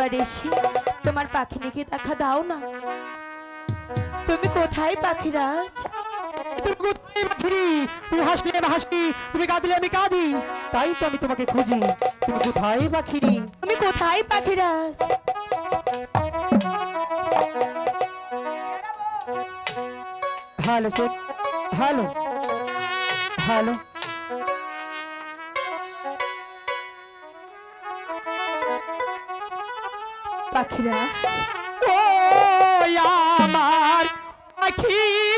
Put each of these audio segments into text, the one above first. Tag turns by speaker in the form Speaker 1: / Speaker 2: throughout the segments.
Speaker 1: একবার এসে তোমার পাখিনিকে দেখা দাও না। তুমি কোথায় পাখিরাজ?
Speaker 2: আমি কাঁদি। তাই তো আমি তোমাকে খুঁজি। কোথায় পাখিরি?
Speaker 1: তুমি কোথায়
Speaker 2: হ্যালো। হ্যালো।
Speaker 1: পাখিরা।
Speaker 2: ও আমার পাখি।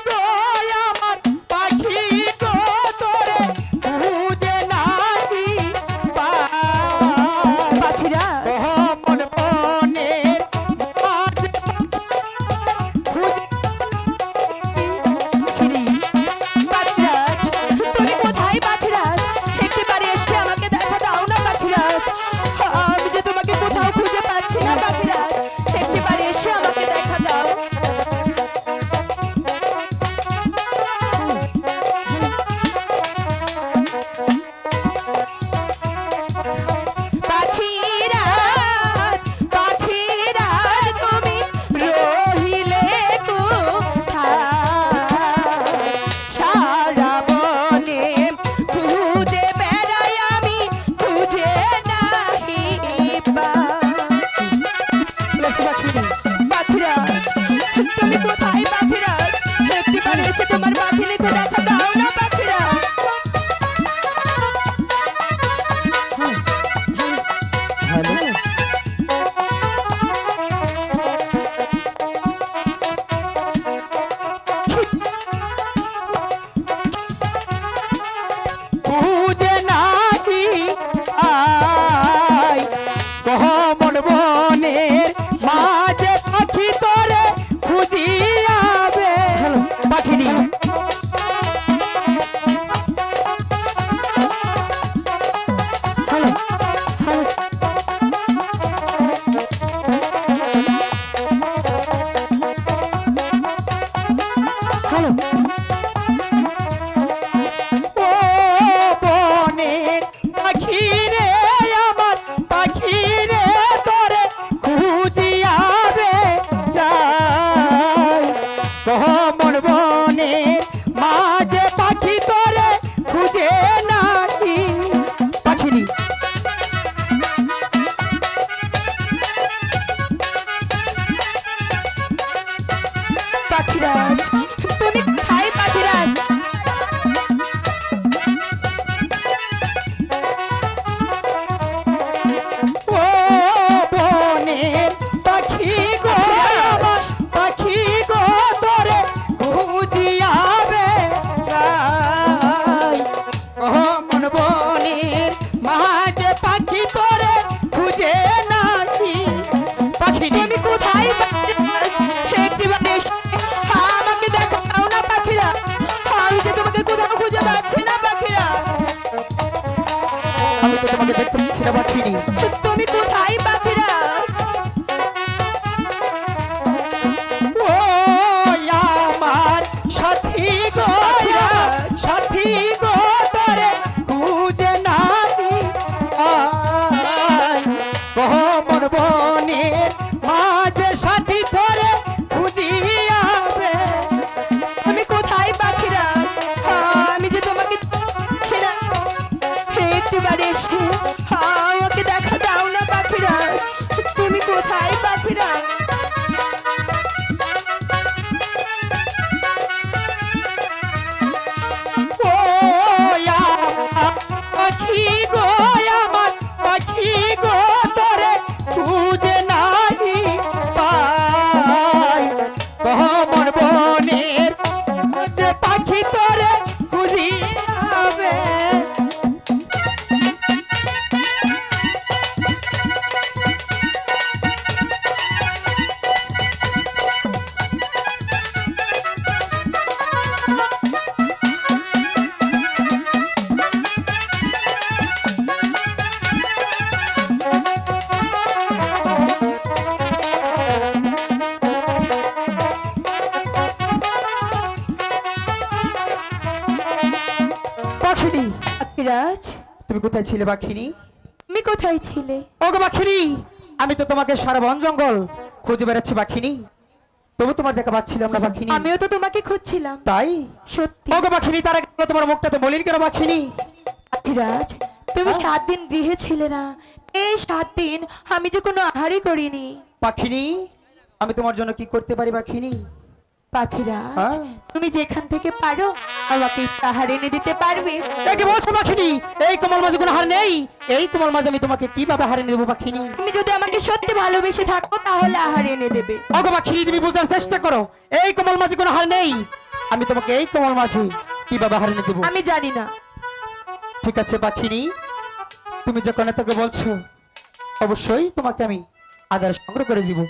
Speaker 1: Bravo! আমাকে দেখতে পাচ্ছি না বা চিনি তুমি কোথায়?
Speaker 2: পাখিনি
Speaker 1: আকিরাজ তুমি কোথায়
Speaker 2: ছিলে পাখিনি
Speaker 1: তুমি কোথায় ছিলে?
Speaker 2: ও গো পাখিনি
Speaker 1: আমি তো তোমাকে সারা বন জঙ্গল খুঁজে বেড়াচ্ছি পাখিনি তবু তোমার দেখা পাচ্ছিলাম না পাখিনি
Speaker 2: আমিও তো তোমাকে খুঁজছিলাম।
Speaker 1: তাই?
Speaker 2: সত্যি।
Speaker 1: ও গো পাখিনি তার আগে তোমার মুখটা তো বলিনি কেন পাখিনি
Speaker 2: আকিরাজ তুমি হ্যাঁ? সাত দিন গৃহে ছিলে না। এই সাত দিন আমি যে কোনো আহারই করিনি।
Speaker 1: পাখিনি আমি তোমার জন্য কি করতে পারি পাখিনি
Speaker 2: পাখিরাজ
Speaker 1: হ্যাঁ।
Speaker 2: তুমি যেখান থেকে পারো আমাকে আহার এনে দিতে পারবে।
Speaker 1: বলছো পাখিনি? এই কোমল মাঝে কোনো হার নেই? এই কোমল মাঝে আমি তোমাকে কীভাবে হারে নেব পাখিনি?
Speaker 2: তুমি যদি আমাকে সত্যি ভালোবেসে থাকো তাহলে আহার এনে দেবে।
Speaker 1: ওগো পাখিনি তুমি বোঝার চেষ্টা করো। এই কোমল মাঝে কোনো হার নেই? আমি তোমাকে এই কোমল মাঝে কীভাবে হারে এনে দেবো?
Speaker 2: আমি জানি না।
Speaker 1: ঠিক আছে পাখিনি তুমি যখন এতকে বলছো অবশ্যই তোমাকে আমি আদার সংগ্রহ করে দিব।